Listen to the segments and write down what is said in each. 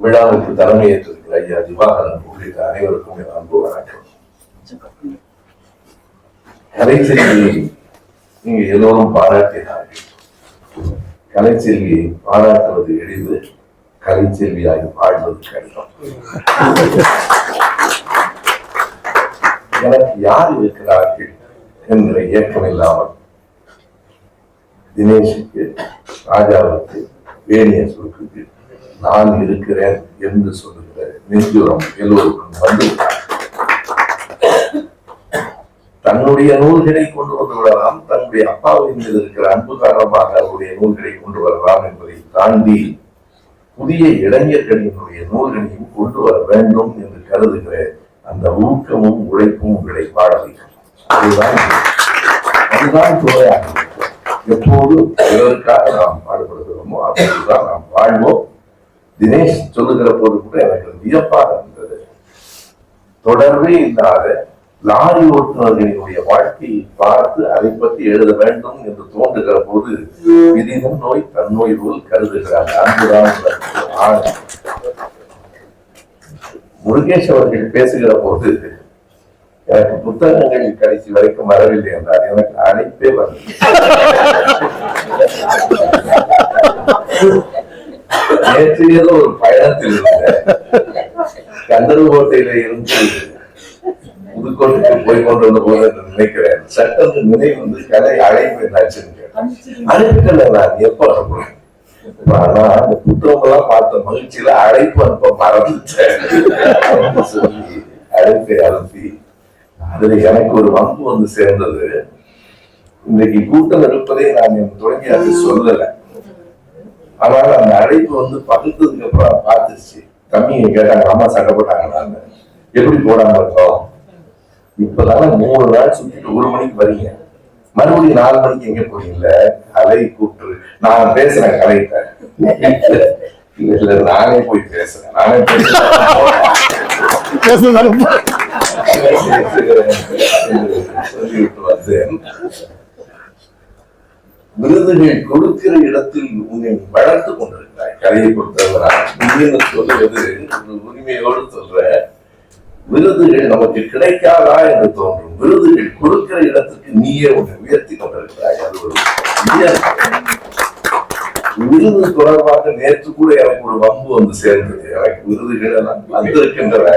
விழாவுக்கு தலைமையேற்றிருக்கிற ஐயா திவாகரன் உள்ளிட்ட அனைவருக்கும் என் அன்பு வணக்கம். கலைச்செல்வியை நீங்க எல்லோரும் பாராட்டினார்கள். கலைச்செல்வியை பாராட்டுவது எளிது கலைச்செல்வியாகி வாழ்வது கடினம். எனக்கு யார் இருக்கிறார்கள் என்கிற இயக்கம் இல்லாமல் தினேஷுக்கு ராஜாவுக்கு வேணிய சுருக்கு நான் இருக்கிறேன் என்று சொல்லுகிற நெஞ்சுரம் எல்லோருக்கும் வந்து தன்னுடைய நூல்களை கொண்டு வந்து விடலாம் தன்னுடைய அப்பாவின் மீது இருக்கிற அன்பு காரணமாக அவருடைய நூல்களை கொண்டு வரலாம் என்பதை தாண்டி புதிய இளைஞர்களினுடைய நூல்களையும் கொண்டு வர வேண்டும் என்று கருதுகிற அந்த ஊக்கமும் உழைப்பும் உங்களை பாட வைக்கும். அதுதான் அதுதான் துறையாக எப்போது பிறருக்காக நாம் பாடுபடுகிறோமோ அப்போதுதான் நாம் வாழ்வோம். தினேஷ் சொல்லுகிற போது கூட எனக்கு வியப்பாக இருந்தது. தொடர்பே இல்லாத லாரி ஓட்டுநர்களினுடைய வாழ்க்கையை பார்த்து அதை பற்றி எழுத வேண்டும் என்று தோன்றுகிற போது விதினும் நோய் தன்னோய் போல் கருதுகிறார் அன்புதான் முருகேஷ் அவர்கள் பேசுகிற போது எனக்கு புத்தகங்கள் கடைசி வரைக்கும் வரவில்லை என்றார். எனக்கு அழைப்பே வரவில்லை. நேற்று ஏதோ ஒரு பயணத்தில் கந்தர்கோட்டையில இருந்து புதுக்கோட்டைக்கு போய் கொண்டு வந்த போது நினைக்கிறேன் சட்டம் நினைவு வந்து கலை அழைப்பு என்னாச்சுன்னு அழைப்புகள் நான் எப்ப அனுப்புறேன் ஆனா அந்த புத்தகம் எல்லாம் பார்த்த மகிழ்ச்சியில அழைப்பு அனுப்ப மறந்துட்டேன். சொல்லி அழைப்பை அனுப்பி அதுல எனக்கு ஒரு வம்பு வந்து சேர்ந்தது. இன்னைக்கு கூட்டம் இருப்பதை நான் என் அது சொல்லலை. ஆனால் அந்த அழைப்பு வந்து பகிர்ந்ததுக்கு அப்புறம் பார்த்துச்சு தம்பிங்க கேட்டாங்க அம்மா சண்டை போட்டாங்க எப்படி போடாம இருக்கோம் இப்பதானே மூணு நாள் சுத்திட்டு ஒரு மணிக்கு வரீங்க. மறுபடியும் நாலு மணிக்கு எங்க போறீங்கல்ல கலை கூற்று நான் பேசுறேன் கலைகிட்ட. இல்ல இல்ல நானே போய் பேசுறேன். நானே பேசுறேன். சொல்லிவிட்டு வந்தேன். விருதுகள் கொடுக்கிற இடத்தில் உன்னை வளர்த்து கொண்டிருக்கிறாய். கலையை பொறுத்தவரை நீங்க சொல்லுவது ஒரு உரிமையோடு சொல்ற விருதுகள் நமக்கு கிடைக்காதா என்று தோன்றும். விருதுகள் கொடுக்கிற இடத்துக்கு நீயே உன்னை உயர்த்தி கொண்டிருக்கிறாய். அது ஒரு விருது தொடர்பாக நேற்று கூட எனக்கு ஒரு வம்பு வந்து சேர்ந்தது. எனக்கு விருதுகள் எல்லாம் வந்திருக்கின்றன.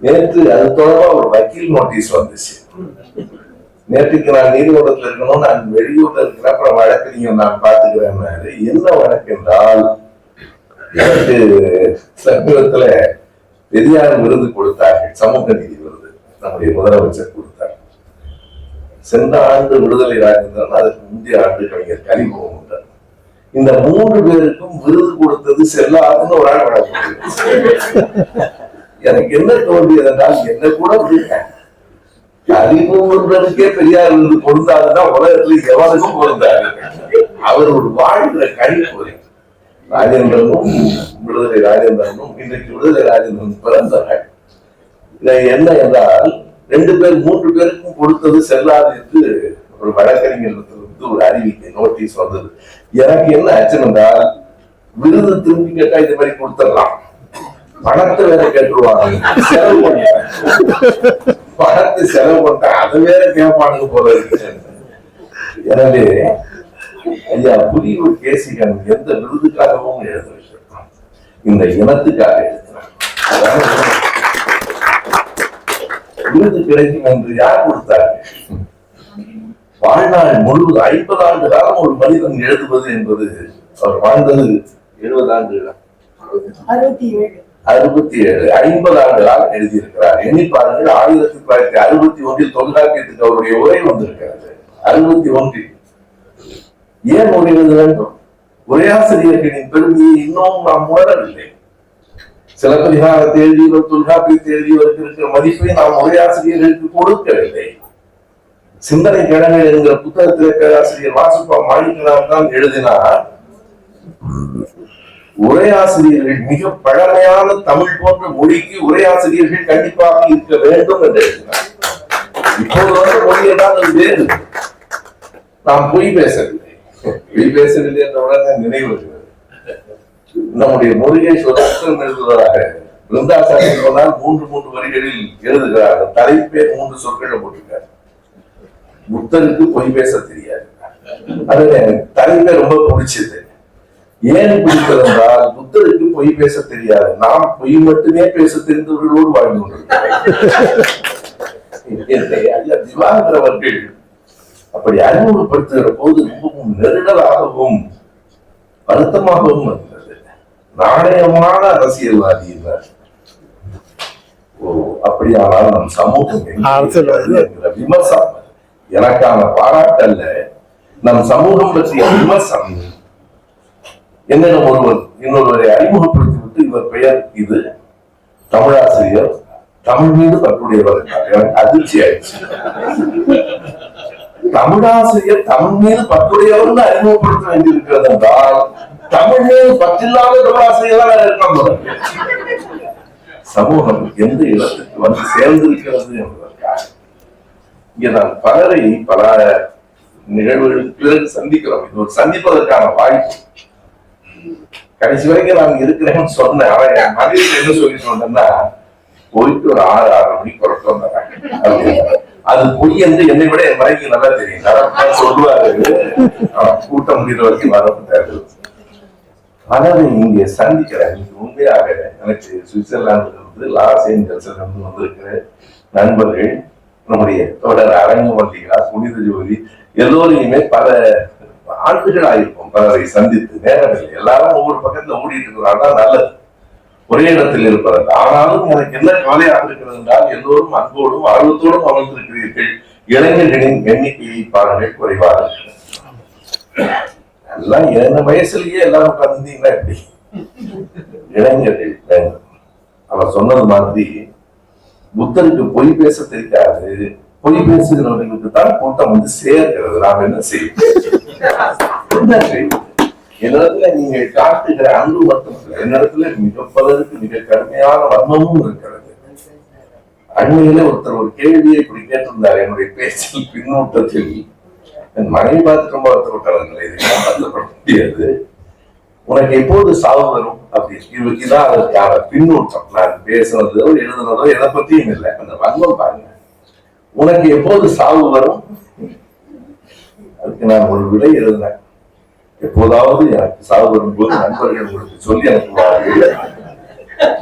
நேற்று அது தொடர்பா ஒரு வக்கீல் நோட்டீஸ் வந்துச்சு. நேற்றுக்கு நான் நீதிமன்றத்தில் இருக்கணும் நான் வெளியூர்ல இருக்கிற அப்புறம் வழக்கறிஞர் நான் பார்த்துக்கிறேன் என்ன வழக்கு என்றால் எனக்கு சமீபத்துல பெரியார் விருது கொடுத்தார்கள். சமூக நீதி விருது. நம்முடைய முதலமைச்சர் கொடுத்தார். சென்ற ஆண்டு விடுதலை ராஜேந்திரன் அதற்கு முந்தைய ஆண்டு கவிஞர் கலிபோகம் உண்டார் இந்த மூன்று பேருக்கும் விருது கொடுத்தது செல்லாதுன்னு ஒரு ஆள் வழக்கு. எனக்கு என்ன தோன்றியது என்றால் என்ன கூட விடுங்க. அறிவுன்றதுக்கே பெரியார் இருந்து கொடுத்தாருன்னா உலகத்துல எவனுக்கும் பொருந்தாரு அவர் ஒரு வாழ்கிற கழிப்பு ராஜேந்திரனும் விடுதலை ராஜேந்திரனும் இன்றைக்கு விடுதலை ராஜேந்திரன் பிறந்த நாள் என்ன என்றால் ரெண்டு பேர் மூன்று பேருக்கும் கொடுத்தது செல்லாது என்று ஒரு வழக்கறிஞர்களிடத்திலிருந்து ஒரு அறிவிக்கை நோட்டீஸ் வந்தது. எனக்கு என்ன ஆச்சுன்னு என்றால் விருது திரும்பி கேட்டா இது மாதிரி கொடுத்துடலாம். பணத்தை வேற கேட்டுருவாங்க. செலவு பண்ணுவாங்க பார்த்து செலவு பண்ணா அது வேற கேட்பானுங்க போல இருக்கு. எனவே ஐயா புலியூர் கேசிகன் எந்த விருதுக்காகவும் எழுதவில்லை இந்த இனத்துக்காக எழுதினார் விருது கிடைக்கும் என்று யார் கொடுத்தார் வாழ்நாள் முழுவதும் ஐம்பது ஆண்டு காலம் ஒரு மனிதன் எழுதுவது என்பது அவர் வாழ்ந்தது எழுபது ஆண்டு அறுபத்தி ஏழு. அறுபத்தி ஏழு ஐம்பது ஆண்டுகளால் எழுதியிருக்கிறார். எண்ணி பாருங்கள் ஆயிரத்தி தொள்ளாயிரத்தி அறுபத்தி ஒன்றில் தொல்காப்பியத்துக்கு அவருடைய உரை வந்திருக்கிறது. அறுபத்தி ஒன்றில். ஏன் உரை வேண்டும்? உரையாசிரியர்களின் பெருமையை இன்னும் நாம் உணரவில்லை. சிலப்பதிகாரத்தை எழுதியவர் தொல்காப்பியத்தை எழுதியவருக்கு இருக்கிற மதிப்பை நாம் உரையாசிரியர்களுக்கு கொடுக்கவில்லை. சிந்தனை கிழங்கு என்கிற புத்தகத்திலே பேராசிரியர் வாசுப்பா மாணிக்கனார் தான் எழுதினார். உரையாசிரியர்கள் மிக பழமையான தமிழ் போன்ற மொழிக்கு உரையாசிரியர்கள் கண்டிப்பாக இருக்க வேண்டும் என்று எழுதினார் இப்போது மொழியெல்லாம் அது வேறு. நாம் பொய் பேசவில்லை. பொய் பேசவில்லை என்ற உடனே நினைவு வருகிறது. நம்முடைய மொழியை புத்தகம் எழுதுவதாக பிருந்தாசாரி சொன்னால் மூன்று மூன்று வரிகளில் எழுதுகிறார். தலைப்பே மூன்று சொற்களை போட்டிருக்கார். புத்தருக்கு பொய் பேச தெரியாது. அது தலைப்பே ரொம்ப பிடிச்சது. ஏன் குறிப்பது என்றால் புத்தருக்கு பொய் பேச தெரியாது. நாம் பொய் மட்டுமே பேச தெரிந்தவர்களோடு வாழ்ந்து கொண்டிருக்கிறோம். ஐயா அப்படி அறிமுகப்படுத்துகிற போது ரொம்பவும் நெருடலாகவும் வருத்தமாகவும் இருந்தது நாணயமான அரசியல்வாதி என்றார் ஓ அப்படியானால் நம் சமூகம் விமர்சனம். எனக்கான பாராட்டல்ல. நம் சமூகம் பற்றிய விமர்சனம். என்னிடம் ஒருவர் இன்னொருவரை அறிமுகப்படுத்திவிட்டு இவர் பெயர் இது? தமிழாசிரியர் தமிழ் மீது பற்றுடையவர் அதிர்ச்சி ஆயிடுச்சு. தமிழாசிரியர் தமிழ் மீது பற்றுடையவர் அறிமுகப்படுத்த வேண்டியிருக்கிறது என்றால் தமிழ் மீது பற்றில்லாத தமிழாசிரியர் தான் சமூகம் எந்த இடத்துக்கு வந்து சேர்ந்திருக்கிறது என்பதற்காக இங்கே நான் பலரை பல நிகழ்வுகளுக்கு பிறகு சந்திக்கிறோம். இது ஒரு சந்திப்பதற்கான வாய்ப்பு கடைசி வரைக்கும் நான் இருக்கிறேன்னு சொன்னேன். அவன் என் மனைவி என்ன சொல்லி வந்தேன்னா போயிட்டு ஒரு ஆறு ஆறு மணிக்கு புறப்பட்டு வந்தாங்க அது பொய் என்று என்னை விட என் மனைவிக்கு நல்லா தெரியும். நான் சொல்லுவாரு. ஆனா, கூட்டம் முடிகிற வரைக்கும் வரப்பட்டாரு ஆனால் இங்க சந்திக்கிறேன். இன்னைக்கு உண்மையாக எனக்கு சுவிட்சர்லாந்துல இருந்து லாஸ் ஏஞ்சல்ஸ்ல இருந்து வந்திருக்கிற நண்பர்கள் நம்முடைய தொடர் அரங்கு அரங்கமல்லிகா புனித ஜோதி எல்லோரையுமே பல ஆண்டுகள் இருப்போம் பலரை சந்தித்து நேரங்கள் எல்லாரும் ஒவ்வொரு பக்கத்துல ஓடிட்டு இருக்கிறோம் அதான் நல்லது. ஒரே இடத்தில் இருப்பதற்கு ஆனாலும் எனக்கு என்ன கவலையாக இருக்கிறது என்றால் எல்லோரும் அன்போடும் ஆர்வத்தோடும் அமர்ந்திருக்கிறீர்கள். இளைஞர்களின் எண்ணிக்கையை பாருங்கள் குறைவாக இருக்கிறது. எல்லாம் இரண்டு வயசுலயே எல்லாரும் உட்கார்ந்தீங்கன்னா எப்படி? இளைஞர்கள் வேண்டும் அவர் சொன்னது மாதிரி புத்தருக்கு பொய் பேச தெரியாது. பொய் பேசுகிறவர்களுக்கு தான் கூட்டம் வந்து சேர்கிறது. நாம் என்ன என்ன செய்வோம்? என்னிடத்துல நீங்க காட்டுகிற அன்பு மட்டுமல்ல என்னிடத்துல மிக பலருக்கு மிக கடுமையான வன்மமும் இருக்கிறது. அண்மையில ஒருத்தர் ஒரு கேள்வியை இப்படி கேட்டிருந்தார் என்னுடைய பேச்சில் பின்னூட்டத்தில். என் மனைவி பார்த்து ரொம்ப வருத்தப்பட்டார்கள் இதுக்கெல்லாம் வருத்தப்பட முடியாது. உனக்கு எப்போது சாவு வரும்? அப்படி இது- இதான் அதற்கான பின்னூட்டம். நான் பேசுனதோ எழுதுனதோ எதை பத்தியும் இல்லை. அந்த வன்மம் பாருங்க. உனக்கு எப்போது சாவு வரும்? அதுக்கு நான் ஒரு விடை எழுதினேன். எப்போதாவது எனக்கு சாவு வரும்போது நண்பர்கள் உங்களுக்கு சொல்லி அனுப்புவார்கள்.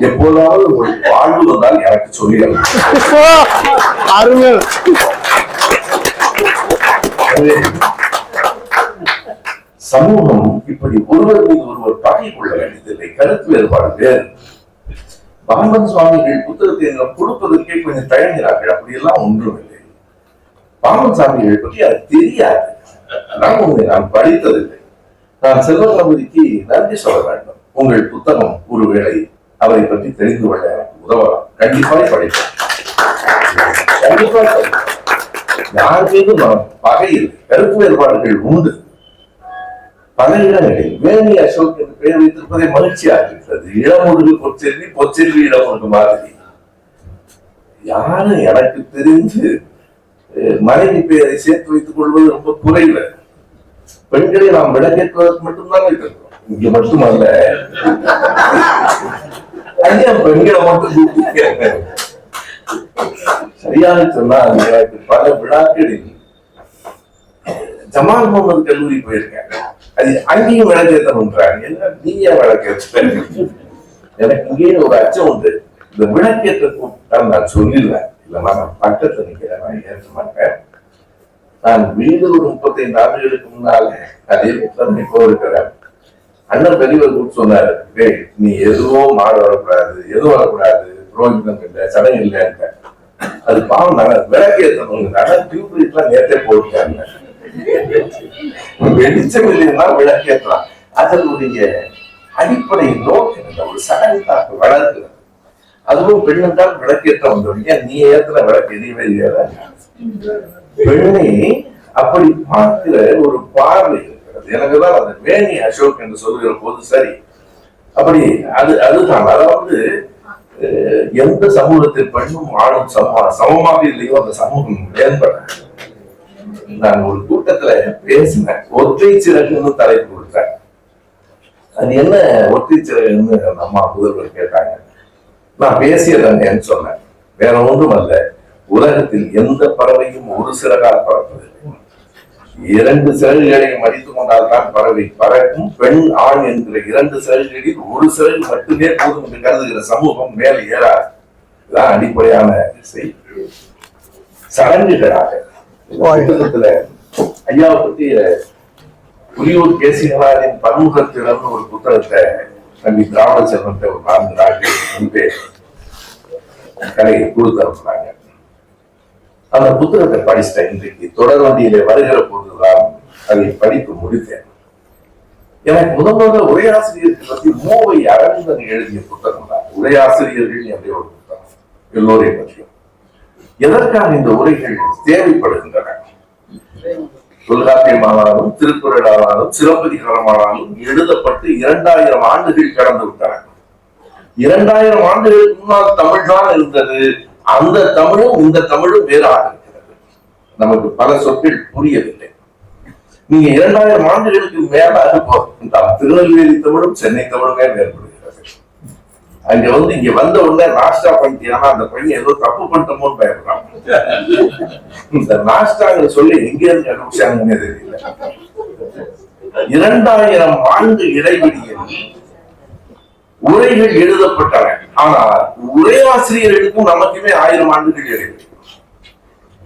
எப்போதாவது உங்களுக்கு வாழ்வு வந்தால் எனக்கு சொல்லி சமூகம் இப்படி ஒருவர் மீது ஒருவர் பகை கொள்ள வேண்டியதில்லை கருத்து வேறுபாடு வேறு. பாம்பன் சுவாமிகள் புத்தகத்தை கொடுப்பதற்கே கொஞ்சம் தயங்குகிறார்கள். அப்படியெல்லாம் ஒன்றும் இல்லை. பாம்பன் சுவாமிகள் பற்றி அது தெரியாது. நான் உங்களை நான் படித்ததில்லை. நான் செல்வகணபதிக்கு நன்றி சொல்ல வேண்டும். உங்கள் புத்தகம் ஒருவேளை அவரை பற்றி தெரிந்து கொள்ள எனக்கு உதவலாம். கண்டிப்பாக படிப்பேன். கண்டிப்பாக படிப்பேன். யார் மீதும் பகையில் கருத்து வேறுபாடுகள் உண்டு. பல இடங்களில் வேணி அசோக் என்று பெயர் வைத்திருப்பதை மகிழ்ச்சியாக இருக்கிறது இளமுருகு பொச்செல்வி பொச்செல்வி இளமுருகு மாதிரி. யாரும் எனக்கு தெரிந்து மனைவி பெயரை சேர்த்து வைத்துக் கொள்வது ரொம்ப குறைவு. பெண்களை நாம் விளக்கேற்றுவதற்கு மட்டும்தான் வைத்திருக்கிறோம் இங்க மட்டுமல்ல. ஐயா பெண்களை மட்டும் சரியாக சொன்னால் பல விழாக்களில் ஜமால் முகமது கல்லூரி போயிருக்கேன். அது அங்கேயும் விளக்கேற்றணுன்றாங்க என்ன நீங்க விளக்கேற்ற? எனக்கு இங்கேயே ஒரு அச்சம் உண்டு. இந்த விளக்கேற்ற கூட்டம் நான் சொல்லிடுவேன். நான் பக்கத்துல நிற்கிறேன் நான் ஏற்ற மாட்டேன். நான் வீடு ஒரு முப்பத்தைந்து ஆண்டுகளுக்கு முன்னாலே அதே புத்தகம் இப்போ இருக்கிறேன். அண்ணன் பெரியவர் கூப்பிட்டு சொன்னாரு டேய் நீ எதுவும் மாடு வரக்கூடாது எதுவும் வரக்கூடாது புரோகிதம் இல்லை சடங்கு இல்லைன்ட்ட அது பாவம் நாங்க விளக்கு ஏற்றணும் அதான் டியூப் லைட்லாம் நேரத்தே போட்டாங்க வெளிச்சம் இல்லைன்னா விளக்கு ஏற்றலாம் அதனுடைய அடிப்படை நோக்கம் ஒரு சடங்காக வளர்க்கிறது அதுவும் பெண் என்றால் விளக்கேற்ற வந்தவங்க நீ ஏத்துல விளக்கு எரியவே எரியாத பெண்ணை அப்படி பார்க்கிற ஒரு பார்வை இருக்கிறது. எனக்குதான் அந்த வேணி அசோக் என்று சொல்லுகிற போது சரி. அப்படி அது அதுதான். அதாவது அஹ், எந்த சமூகத்தில் பெண்ணும் ஆணும் சம சமமாக இல்லையோ அந்த சமூகம் மேம்பட நான் ஒரு கூட்டத்துல பேசினேன். ஒற்றை சிறகுன்னு தலைப்பு கொடுத்தேன் அது என்ன ஒற்றை சிறகுன்னு அம்மா புதல்வர் கேட்டாங்க. நான் பேசியதங்கன்னு சொன்னேன். வேற ஒன்றும் அல்ல உலகத்தில் எந்த பறவையும் ஒரு சிறகால் பறப்பதில்லை. இரண்டு சிறகுகளையும் அடித்துக் கொண்டால் தான் பறவை பறக்கும். பெண் ஆண் என்கிற இரண்டு சிறகுகளில் ஒரு சிறகு மட்டுமே போதும் என்று கருதுகிற சமூகம் மேல் ஏறாது. இதுதான் அடிப்படையான செய்தி சடங்குகளாக புத்தகத்துல ஐயாவை பத்தி புலியூர் கேசிகளாரின் பன்முகத்திடம் ஒரு புத்தகத்தை நம்பி திராவிட செல்வத்தை ஒரு நான்கு நாட்கள் முன்பே கலையை குழு தரப்புறாங்க அந்த புத்தகத்தை படிச்சிட்டேன் இன்றைக்கு தொடர் வண்டியிலே வருகிற போதுதான் அதை படித்து முடித்தேன். எனக்கு முதல் முதல்ல உரையாசிரியர்கள் பற்றி மூவை அரவிந்தன் எழுதிய புத்தகம் தான். உரையாசிரியர்கள் என்ற ஒரு புத்தகம். எல்லோரையும் பற்றியும். எதற்காக இந்த உரைகள் தேவைப்படுகின்றன? தொல்காப்பியமானாலும் திருக்குறளானாலும் சிலப்பதிகாரமானாலும் எழுதப்பட்டு இரண்டாயிரம் ஆண்டுகள் கடந்து விட்டன. இரண்டாயிரம் ஆண்டுகளுக்கு முன்னால் தமிழ் தான் இருந்தது. அந்த தமிழும் இந்த தமிழும் வேறாக இருக்கிறது. நமக்கு பல சொற்கள் புரியவில்லை. நீங்க இரண்டாயிரம் ஆண்டுகளுக்கு மேலாக போகின்றால் திருநெல்வேலி தமிழும் சென்னை தமிழுமே வேறுபடுகிறது. அங்க வந்து இங்க வந்த உடனே நாஷ்டா பண்ணிட்டியானா அந்த பையன் ஏதோ தப்பு பண்ணிட்டோமோன்னு பயப்படுறான். இந்த நாஷ்டாங்கிற சொல்லி எங்க இருந்து கண்டுபிடிச்சாங்கன்னே தெரியல. இரண்டாயிரம் ஆண்டு இடைவெளியில் உரைகள் எழுதப்பட்டன ஆனால் உரையாசிரியர்களுக்கும் நமக்குமே ஆயிரம் ஆண்டுகள் இடைவெளி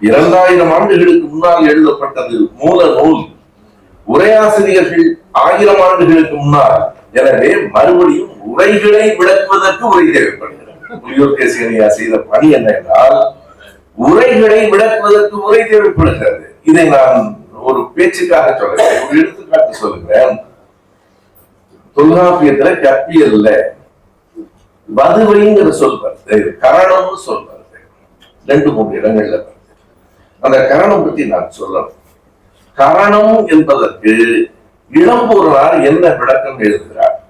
இரண்டாயிரம் ஆண்டுகளுக்கு முன்னால் எழுதப்பட்டது மூல நூல். உரையாசிரியர்கள் ஆயிரம் ஆண்டுகளுக்கு முன்னால். எனவே மறுபடியும் உரைகளை விளக்குவதற்கு உரை தேவைப்படுகிறது. புலியூர் கேசிகனியா செய்த பணி என்ன என்றால் உரைகளை விளக்குவதற்கு உரை தேவைப்படுகிறது. இதை நான் ஒரு பேச்சுக்காக சொல்லுகிறேன் ஒரு எடுத்துக்காட்டு சொல்லுகிறேன் தொல்காப்பியத்துல கற்பியல்ல வதுவைங்கிற சொல் வருது கரணம்னு சொல் வருது ரெண்டு மூணு இடங்கள்ல வருது அந்த கரணம் பத்தி நான் சொல்லணும். கரணம் என்பதற்கு இளம்பூரனார் என்ன விளக்கம் எழுதுகிறார்?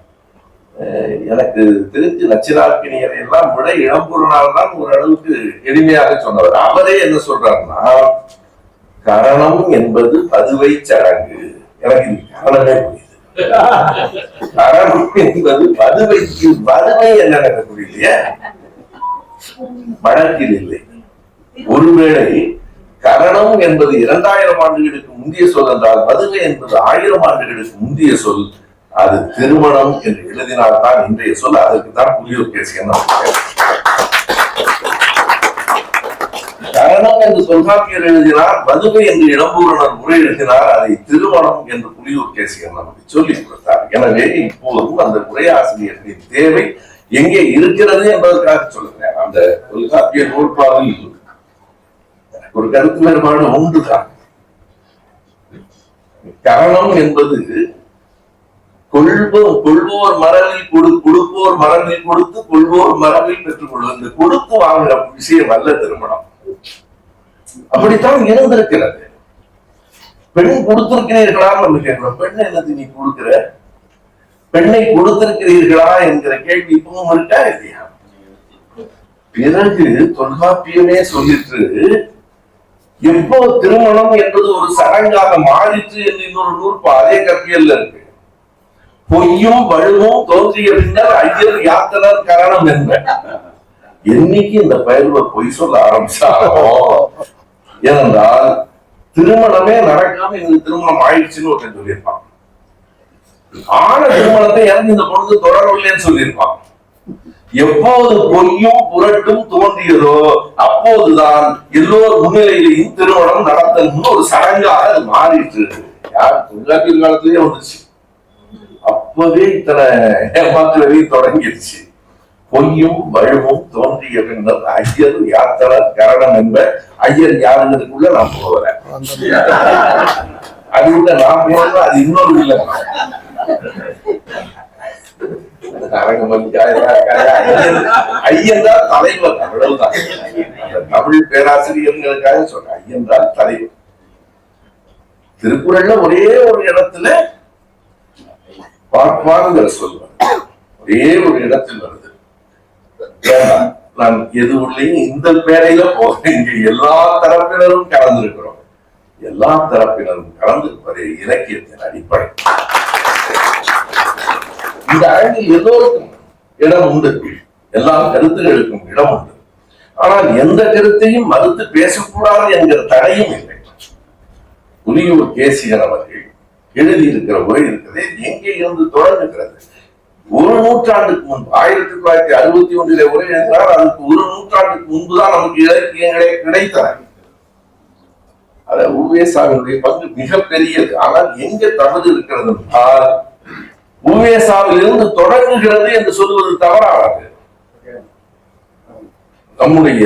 அஹ் எனக்கு தெரிஞ்சு நச்சினார்க்கினியரை எல்லாம் விட இளம்பூரனார் தான் ஓரளவுக்கு எளிமையாக சொன்னவர். அவரே என்ன சொல்றாருன்னா கரணம் என்பது பதுவை சடங்கு. எனக்கு கரணமே புரியுது அறம் என்பது பதுவைக்கு பதுவை என்ன நடக்கக்கூடிய வழக்கில் இல்லை. ஒருவேளை கரணம் என்பது இரண்டாயிரம் ஆண்டுகளுக்கு முந்தைய சொல் என்றால் பதுவை என்பது ஆயிரம் ஆண்டுகளுக்கு முந்தைய சொல். அது திருமணம் என்று எழுதினால்தான் இன்றைய சொல். அதற்கு தான் புலியூர் பேசிய என்று தொல்காப்பியர் எழுதினார் பதுவை என்று இளம்பூரணர் முறை எழுதினார் அதை திருமணம் என்று புலியூர் கேசியர் நமக்கு சொல்லிக் கொடுத்தார். எனவே இப்போதும் அந்த உரையாசிரியர்களின் தேவை எங்கே இருக்கிறது என்பதற்காக சொல்லுகிறேன். அந்த தொல்காப்பிய நூற்பாவில் ஒரு கருத்து வேறுபாடு உண்டுதான். கரணம் என்பது கொள்வோர் கொள்வோர் மரபில் கொடு கொடுப்போர் மரபில் கொடுத்து கொள்வோர் மரபில் பெற்றுக் கொள்வது இந்த கொடுத்து வாங்குற விஷயம் அல்ல திருமணம். அப்படித்தான் இருந்திருக்கிறது பெண் கொடுத்திருக்கிறீர்களா நம்ம கேட்கிறோம். பெண் என்னது நீ கொடுக்கிற? பெண்ணை கொடுத்திருக்கிறீர்களா என்கிற கேள்வி இப்பவும் இருக்கா இல்லையா? பிறகு தொல்காப்பியமே சொல்லிட்டு எப்போ திருமணம் என்பது ஒரு சடங்காக மாறிற்று என்று இன்னொரு நூற்பா அதே கற்பியல்ல இருக்கு. பொய்யும் வலுவும் தோன்றிய பின்னர் ஐயர் யாத்தனர் கரணம் என்ப என்னைக்கு இந்த பயிர்வை பொய் சொல்ல ஆரம்பிச்சாரோ? ஏனென்றால் திருமணமே நடக்காம எங்களுக்கு திருமணம் ஆயிடுச்சுன்னு ஒருத்தன் சொல்லியிருப்பான். ஆன திருமணத்தை எனக்கு இந்த பொழுது தொடரவில்லைன்னு சொல்லியிருப்பான். எப்போது பொய்யும் புரட்டும் தோன்றியதோ அப்போதுதான் எல்லோர் முன்னிலையிலையும் திருமணம் நடத்தணும்னு ஒரு சடங்காக அது மாறிட்டு யார் தொழிலாளர் காலத்திலேயே வந்துச்சு அப்பவே இத்தனை ஏமாத்துறவே தொடங்கிடுச்சு பொய்யும் வலுவும் தோன்றிய பின்னர் ஐயர் யாத்தனர் கரணம் என்ப ஐயர் யாருங்கிறதுக்குள்ள நான் போகிறேன் அது உள்ள நான் போனது அது இன்னொரு இல்லை ஐயன் தான் தலைவர் அவ்வளவுதான். தமிழ் பேராசிரியர்களுக்காக சொல்றேன் ஐயன் தான் தலைவர். திருக்குறள்ல ஒரே ஒரு இடத்துல பார்ப்பாங்கிற சொல்வார் ஒரே ஒரு இடத்தில் வருது. நான் எது உள்ளேயும் இந்த பேரையில போகிறேன் இங்க எல்லா தரப்பினரும் கலந்திருக்கிறோம். எல்லா தரப்பினரும் கலந்திருப்பதே இலக்கியத்தின் அடிப்படை. இந்த அரங்கில் எல்லோருக்கும் இடம் உண்டு. எல்லா கருத்துகளுக்கும் இடம் உண்டு. ஆனால் எந்த கருத்தையும் மறுத்து பேசக்கூடாது என்கிற தடையும் இல்லை. புலியூர் கேசியன் அவர்கள் எழுதியிருக்கிற உரை இருக்கிறது எங்கே இருந்து தொடங்குகிறது? ஒரு நூற்றாண்டுக்கு முன்பு ஆயிரத்தி தொள்ளாயிரத்தி அறுபத்தி ஒன்றிலே உரை எழுதினார் அதுக்கு ஒரு நூற்றாண்டுக்கு முன்புதான் நமக்கு இலக்கியங்களே கிடைத்தன. அத உவேசாவினுடைய பங்கு மிகப்பெரியது. ஆனால் எங்க தவறு இருக்கிறது என்றால் உவேசாவில் இருந்து தொடங்குகிறது என்று சொல்வது தவறானது. நம்முடைய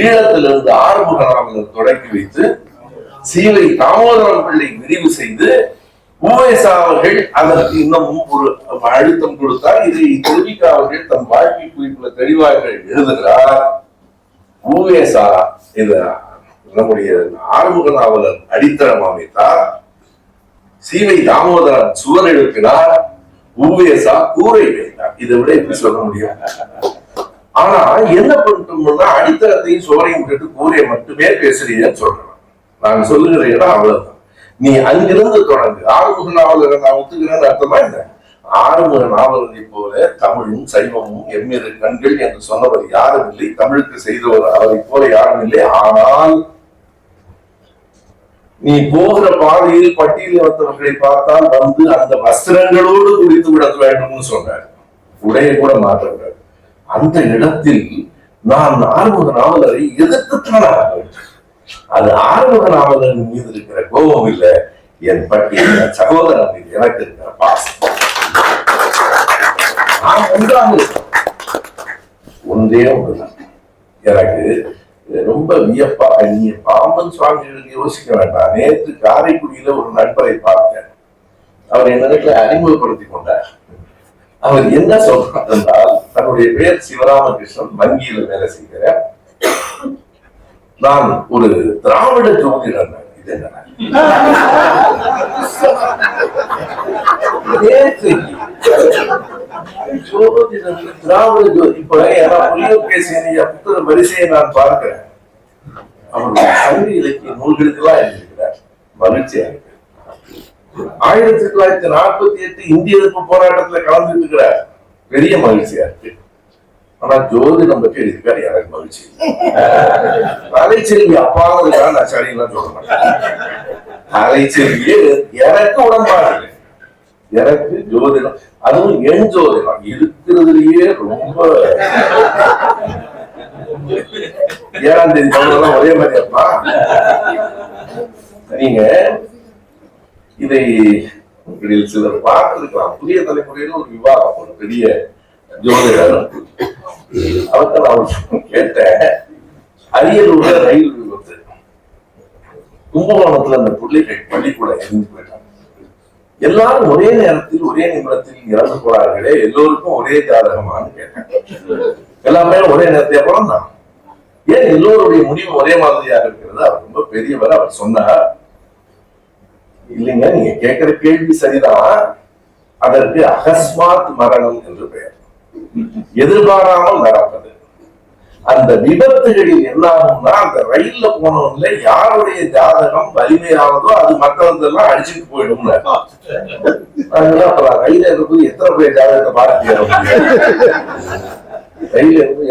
ஈழத்திலிருந்து ஆறுமுக நாவலர் தொடங்கி வைத்து சீவை தாமோதரம் பிள்ளை விரிவு செய்து ஓஎஸ் அவர்கள் அதற்கு இன்னமும் ஒரு அழுத்தம் கொடுத்தார். இதை திருவிக்கா அவர்கள் தம் வாழ்க்கை குறிப்புல தெளிவாக எழுதுகிறார். உவேசா இந்த நம்முடைய ஆறுமுக நாவலர் அடித்தளம் அமைத்தார். சீவை தாமோதரன் சுவர் எழுப்பினார். உவேசா கூரை வைத்தார். இதை விட எப்படி சொல்ல முடியும். ஆனா என்ன பண்ணிட்டோம்னா அடித்தளத்தையும் சுவரையும் விட்டுட்டு கூரையை மட்டுமே பேசுறீங்கன்னு சொல்றேன் நான் சொல்லுகிற இடம் அவ்வளவுதான். நீ அங்கிருந்து தொடங்கு. ஆறுமுக நாவலரை நான் ஒத்துக்கிறேன்னு அர்த்தமா என்ன? ஆறுமுக நாவலரை போல தமிழும் சைவமும் எம்மிரு கண்கள் என்று சொன்னவர் யாரும் இல்லை. தமிழுக்கு செய்தவர் அவரை போல யாரும் இல்லை. ஆனால் நீ போகிற பாதையில் பட்டியலில் வந்தவர்களை பார்த்தால் வந்து அந்த வஸ்திரங்களோடு குடித்து விட வேண்டும்னு சொன்னார். உடைய கூட மாற்றக்கூடாது. அந்த இடத்தில் நான் ஆறுமுக நாவலரை எதிர்த்துத்தான் ஆக வேண்டும். அது ஆறுமுக நாவலன் மீது இருக்கிற கோபம் இல்ல. என் பட்டியல் என் சகோதரன் மீது எனக்கு இருக்கிற பாசம். நான் ஒன்றாக ஒன்றே ஒன்றுதான். எனக்கு ரொம்ப வியப்பா நீ பாம்பன் சுவாமிகளுக்கு யோசிக்க வேண்டாம். நேற்று காரைக்குடியில ஒரு நண்பரை பார்த்தேன். அவர் என்னிடத்துல அறிமுகப்படுத்திக் கொண்டார். அவர் என்ன சொல்றார் என்றால் தன்னுடைய பெயர் சிவராமகிருஷ்ணன் வங்கியில வேலை செய்கிறார் நான் ஒரு திராவிட ஜோதிடர் இது என்ன? திராவிட ஜோதி. இப்ப ஏன்னா புலியூர் பேசிய புத்தக வரிசையை நான் பார்க்கிறேன். அவருடைய சங்க இலக்கிய நூல்களுக்கெல்லாம் எழுதியிருக்கிறார். மகிழ்ச்சியா இருக்கு. ஆயிரத்தி தொள்ளாயிரத்தி நாற்பத்தி எட்டு இந்திய எதிர்ப்பு போராட்டத்துல கலந்துட்டு இருக்கிறார். பெரிய மகிழ்ச்சியா இருக்கு. ஆனா ஜோதிடம் பற்றி எழுதியிருக்காரு எனக்கு போச்சு அலைச்செல்வி அப்பாங்கிறதுக்காக நான் சரிங்களா சொல்ல மாட்டேன் அலைச்செல்வியே எனக்கு உடன்பாடு இல்லை. எனக்கு ஜோதிடம் அதுவும் என் ஜோதிடம். இருக்கிறதுலயே ரொம்ப ஏழாம் தேதி தமிழெல்லாம் ஒரே மாதிரி அப்பா நீங்க இதை உங்களில் சிலர் பார்த்திருக்கலாம். புதிய தலைமுறையில ஒரு விவாதம் ஒரு பெரிய ஜோதிடர் அவர்கிட்ட அவர் கேட்ட அரியலூர்ல ரயில் விபத்து கும்பகோணத்துல அந்த பிள்ளைகள் பள்ளிக்கூட இறந்து போயிட்டாங்க எல்லாரும் ஒரே நேரத்தில் ஒரே நிமிடத்தில் இறந்து போறார்களே எல்லோருக்கும் ஒரே ஜாதகமான்னு கேட்டேன் எல்லாமே ஒரே நேரத்தை அப்புறம் தான் ஏன் எல்லோருடைய முடிவு ஒரே மாதிரியாக இருக்கிறது அவர் ரொம்ப பெரியவர் அவர் சொன்னார் இல்லைங்க நீங்க கேட்கிற கேள்வி சரிதான். அதற்கு அகஸ்மாத் மரணம் என்று பெயர். எதிர்பாராமல் நடப்பது அந்த விபத்துகளில் என்னாகும்னா அந்த ரயில்ல போனவங்கல யாருடைய ஜாதகம் வலிமையானதோ அது மற்றவங்கெல்லாம் அடிச்சுட்டு போயிடும் அப்புறம் ரயில இருக்கும்போது எத்தனை பேர் ஜாதகத்தை பார்த்து ரயில இருந்து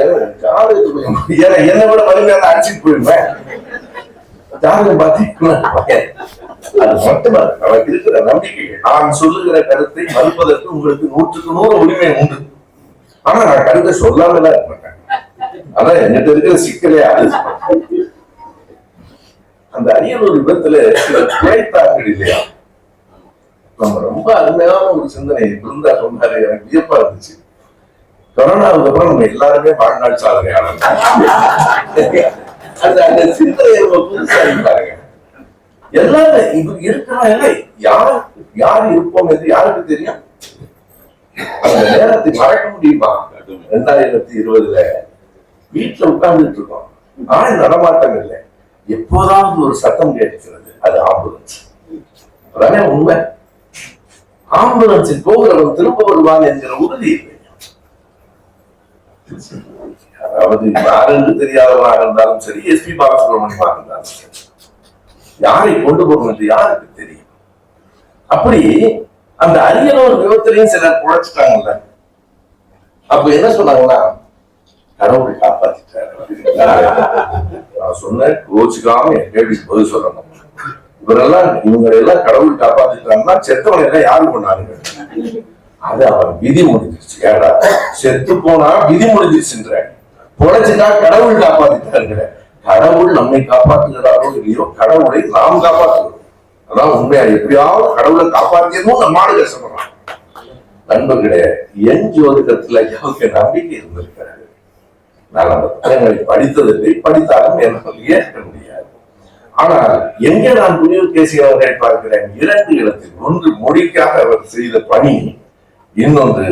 ஜாதகத்துக்கு ஏன்னா என்னை விட வலிமையான அடிச்சுட்டு போயிடுவேன். ஜாதகம் பார்த்தீங்கன்னா அது மட்டுமல்ல நமக்கு இருக்கிற நம்பிக்கை நான் சொல்லுகிற கருத்தை மறுப்பதற்கு உங்களுக்கு நூற்றுக்கு நூறு உரிமை உண்டு. ஆனா நான் கருத்தை சொல்லாமலாம் இருக்க மாட்டேன். அதான் என்கிட்ட இருக்கிற சிக்கலே அது அந்த அரியலூர் விபத்துல சில துளைத்தார்கள் இல்லையா? நம்ம ரொம்ப அருமையான ஒரு சிந்தனை இருந்தா சொன்னாரு எனக்கு வியப்பா இருந்துச்சு. கொரோனாவுக்கு அப்புறம் நம்ம எல்லாருமே வாழ்நாள் சாதனையாளர் அது அந்த சிந்தனையை புதுசா பாருங்க. எல்லாரும் இவங்க இருக்கிறாங்க இல்லை யார் யார் இருப்போம் என்று யாருக்கு தெரியும்? அந்த நேரத்தை மறக்க முடியுமா? ரெண்டாயிரத்தி இருபதுல வீட்டுல உட்கார்ந்துட்டு இருக்கோம் ஆனா நடமாட்டம் இல்லை எப்போதாவது ஒரு சத்தம் கேட்கிறது அது ஆம்புலன்ஸ். அதானே உண்மை? ஆம்புலன்ஸில் போகிறவன் திரும்ப வருவான் என்கிற உறுதி இல்லை. அதாவது யாருக்கு தெரியாதவனாக இருந்தாலும் சரி எஸ்பி பாலசுப்ரமணியமாக இருந்தாலும் சரி. யாரை கொண்டு போகணும் என்று யாருக்கு தெரியும்? அப்படி அந்த அரியலூர் விபத்திலையும் சிலர் குழைச்சிட்டாங்கல்ல அப்ப என்ன சொன்னாங்கன்னா கடவுள் காப்பாத்திட்டாரு. நான் சொன்னேன் யோசிக்காம என் கேள்விக்கு பதில் சொல்லணும். இவரெல்லாம் இவங்க எல்லாம் கடவுள் காப்பாத்திட்டாங்கன்னா செத்தவனை எல்லாம் யாரு பண்ணாருங்க அது அவன் விதி முடிஞ்சிருச்சு. ஏடா செத்து போனா விதி முடிஞ்சிருச்சுன்ற. பொழைச்சிட்டா கடவுள் காப்பாத்திட்டாருங்கிற. கடவுள் நம்மை காப்பாத்துகிறாரோ இல்லையோ கடவுளை நாம் காப்பாற்றுகிறோம் அதான் உண்மையா எப்படியாவது கடவுளை காப்பாத்தியதும் நம்ம ஆளு கஷ்டப்படுறான். நண்பர்களே என் ஜோதிடத்துல எனக்கு நம்பிக்கை இருந்திருக்கிறது நான் அந்த புத்தகங்களை படித்ததில்லை படித்தாலும் என்னால் ஏற்க முடியாது. ஆனால் எங்கே நான் புரிவு பேசியவர்களை பார்க்கிறேன்? இரண்டு இடத்தில். ஒன்று மொழிக்காக அவர் செய்த பணி இன்னொன்று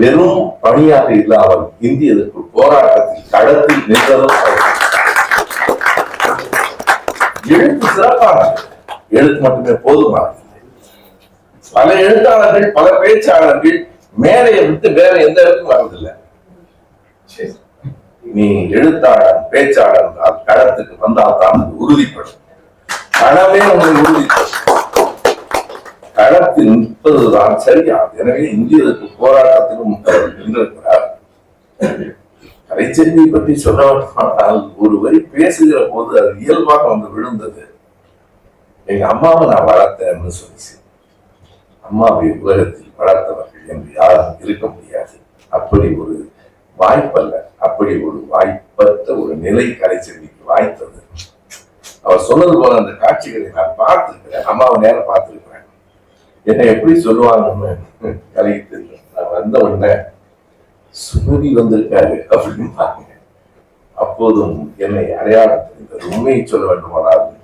வெறும் பணியாக இல்லாமல் இந்திய எதிர்ப்பு போராட்டத்தில் களத்தில் நின்றதும் எழுத்து சிறப்பானது. எழுத்து மட்டுமே போதுமானது பல எழுத்தாளர்கள் பல பேச்சாளர்கள் மேலையை விட்டு வேற எந்த இடத்துக்கும் வர்றதில்லை. நீ எழுத்தாளர் பேச்சாளர் களத்துக்கு வந்தால் தான் உறுதிப்படும். களமே உங்களை உறுதிப்படும். களத்தில் நிற்பதுதான் சரியா எனவே இந்தியருக்கு போராட்டத்திலும் நின்றிருக்கிறார் கலைச்செல்வியை பற்றி வேண்டுமானால் ஒரு வரி பேசுகிற போது அது இயல்பாக வந்து விழுந்தது. எங்க அம்மாவை நான் வளர்த்தேன்னு சொல்லிச்சு. அம்மாவை உலகத்தில் வளர்த்தவர்கள் என்று யாரும் இருக்க முடியாது. அப்படி ஒரு வாய்ப்பல்ல. அப்படி ஒரு வாய்ப்பற்ற ஒரு நிலை கலைச்செல்விக்கு வாய்த்தது. அவர் சொன்னது போல அந்த காட்சிகளை நான் பார்த்துருக்கிறேன். அம்மாவை நேரம் பார்த்துருக்கிறேன். என்னை எப்படி சொல்லுவாங்கன்னு கலைக்கு தெரியும். நான் வந்த உடனே சுமதி வந்திருக்காரு அப்படின்னு அப்போதும் என்னை அடையாளம் தெரிந்தது உண்மையை சொல்ல வேண்டுமானால்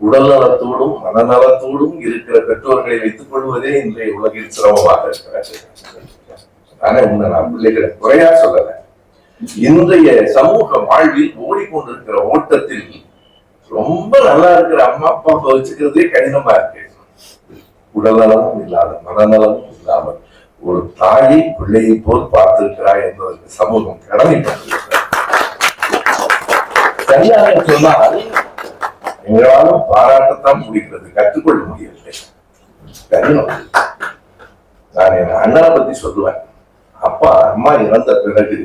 உடல் நலத்தோடும் மனநலத்தோடும் இருக்கிற பெற்றோர்களை வைத்துக் கொள்வதே இன்றைய உலகில் சிரமமாக இருக்கிறது. ஆனா உன்னை நான் பிள்ளைகளை குறையா சொல்லல. இன்றைய சமூக வாழ்வில் ஓடிக்கொண்டிருக்கிற ஓட்டத்தில் ரொம்ப நல்லா இருக்கிற அம்மா அப்பா வச்சுக்கிறதே கடினமா இருக்கு. உடல் நலமும் இல்லாத மனநலமும் இல்லாமல் ஒரு தாயை பிள்ளையை போல் பார்த்திருக்கிறாய் என்பதற்கு சமூகம் கடமைப்பட்டிருக்கிறார் சரியாக சொன்னால் எங்களாலும் பாராட்டத்தான் முடிகிறது கற்றுக்கொள்ள முடியவில்லை. கடினம் நான் என் அண்ணனை பத்தி சொல்லுவேன். அப்பா அம்மா இறந்த பிறகு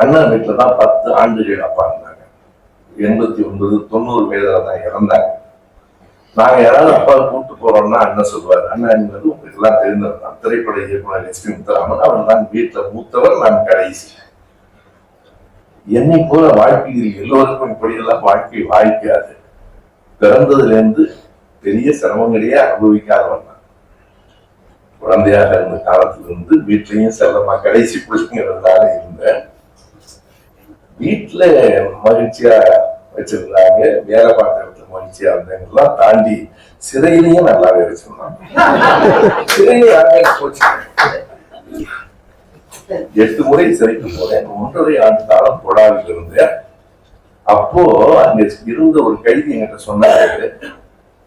அண்ணன் வீட்டில் தான் பத்து ஆண்டுகள் அப்பா இருந்தாங்க. எண்பத்தி ஒன்பது தொண்ணூறு வயதுல தான் இறந்தாங்க. நாங்க யாராவது அப்பா கூப்பிட்டு போறோம்னா அண்ணன் சொல்லுவார். அண்ணன் என்பது உங்களுக்கு எல்லாம் தெரிந்தவர் தான் திரைப்பட இயக்குனர் எஸ் பி முத்துராமன். அவர் தான் வீட்டுல மூத்தவர் நான் கடைசி. என்னை போல வாழ்க்கையில் எல்லோருக்கும் இப்படியெல்லாம் வாழ்க்கை வாழ்க்காது பிறந்ததுல இருந்து பெரிய சிரமங்களையே அனுபவிக்காதவன் தான் குழந்தையாக இருந்த காலத்துல இருந்து செல்லமா கடைசி பிள்ளைங்கிறதுனால இருந்தேன் வீட்டுல மகிழ்ச்சியா வச்சிருந்தாங்க வேலை பார்க்குற இடத்துல மகிழ்ச்சியா இருந்தவங்கெல்லாம் தாண்டி சிறையிலையும் நல்லாவே வச்சிருந்தாங்க. சிறையில யாருமே போச்சு எட்டு முறை சிறைக்கு போனேன் ஒன்றரை ஆண்டு காலம் கொடாவில் இருந்தேன். அப்போ அங்க இருந்த ஒரு கைதி என்கிட்ட சொன்னாரு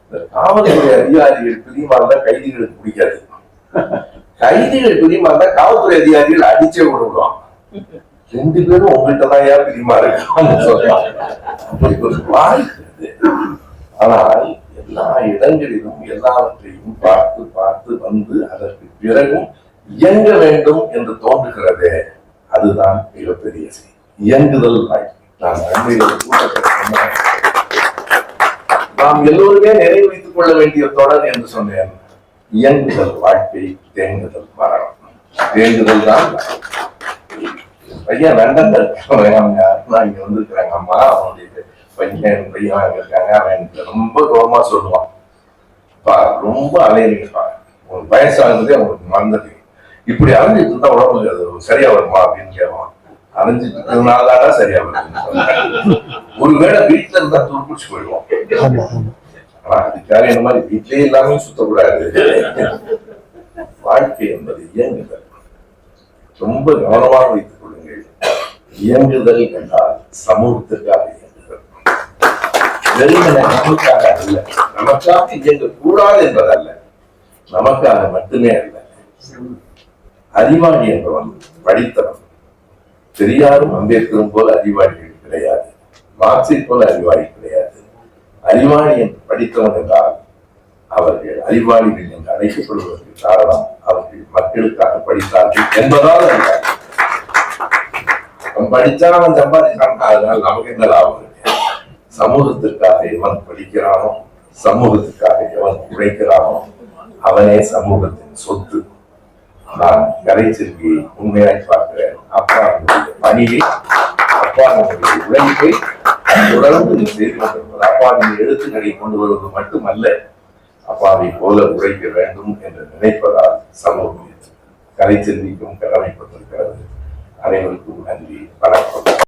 இந்த காவல்துறை அதிகாரிகள் பிரியமா இருந்தா கைதிகளுக்கு பிடிக்காது. கைதிகள் பிரியமா இருந்தா காவல்துறை அதிகாரிகள் அடிச்சே விடுவான் ரெண்டு பேரும் உங்கள்கிட்ட தான் ஏன் பிரியமா இருக்கான்னு ஆனால் எல்லா இடங்களிலும் எல்லாவற்றையும் பார்த்து பார்த்து வந்து அதற்கு பிறகும் இயங்க வேண்டும் என்று தோன்றுகிறதே அதுதான் மிகப்பெரிய செய்தி இயங்குதல் வாய்ப்பு. நான் நாம் எல்லோருமே நினைவு வைத்துக் கொள்ள வேண்டிய தொடர் என்று சொன்னேன். இயங்குதல் வாழ்க்கை தேங்குதல் மரணம் தேங்குதல் தான் பையன் லண்டன்ல இருக்காங்க அண்ணா இங்க வந்திருக்கிறாங்க. அம்மா அவனுடைய பையன் பையன் அங்க இருக்காங்க. அவன் ரொம்ப கோபமா சொல்லுவான். ரொம்ப அலையிறீங்கப்பா உங்களுக்கு வயசானதே உங்களுக்கு மறந்துட்டீங்க. இப்படி அலைஞ்சிட்டு இருந்தா உடம்புக்கு அது சரியா வருமா அப்படின்னு கேட்பான். அலைஞ்சிட்டு இருக்கிறதுனால சரியா வருது. ஒருவேளை வீட்டுல இருந்தா துருப்பிடிச்சு போயிடுவோம். ஆனா அதுக்காக இந்த மாதிரி? வீட்லயே எல்லாமே சுத்தக்கூடாது. வாழ்க்கை என்பது இயங்குதல். ரொம்ப கவனமாக வைத்துக் கொள்ளுங்கள். இயங்குதல் என்றால் சமூகத்துக்காக இயங்குதல். வெறுமனே நமக்காக அல்ல. நமக்காக இயங்க கூடாது என்பதல்ல. நமக்காக மட்டுமே அல்ல. அறிவாளி என்பவன் படித்தவன். பெரியாரும் அம்பேத்கரும் போல அறிவாளிகள் கிடையாது. மார்க்சை போல அறிவாளி கிடையாது. அறிவாளி என்று படித்தவன் என்றால் அவர்கள் அறிவாளிகள் என்று அழைக்கப்படுவதற்கு காரணம் அவர்கள் மக்களுக்காக படித்தார்கள் என்பதால் அல்ல அவன் படிச்சா அவன் சம்பாதிக்கிறான். அதனால் நமக்கு என்ன லாபம் சமூகத்திற்காக எவன் படிக்கிறானோ சமூகத்திற்காக எவன் உழைக்கிறானோ அவனே சமூகத்தின் சொத்து. நான் கரை உண்மையாய் பார்க்கிறேன். அப்பா பணியை அப்பா என்னுடைய உழைப்பை தொடர்ந்து நீ செய்து கொண்டிருப்பது. அப்பா நீ எழுத்துக்களை கொண்டு வருவது மட்டுமல்ல அப்பாவை போல உழைக்க வேண்டும் என்று நினைப்பதால் சமூகம் கலைச்செல்விக்கும் கடமைப்பட்டிருக்கிறது. அனைவருக்கும் நன்றி வணக்கம்.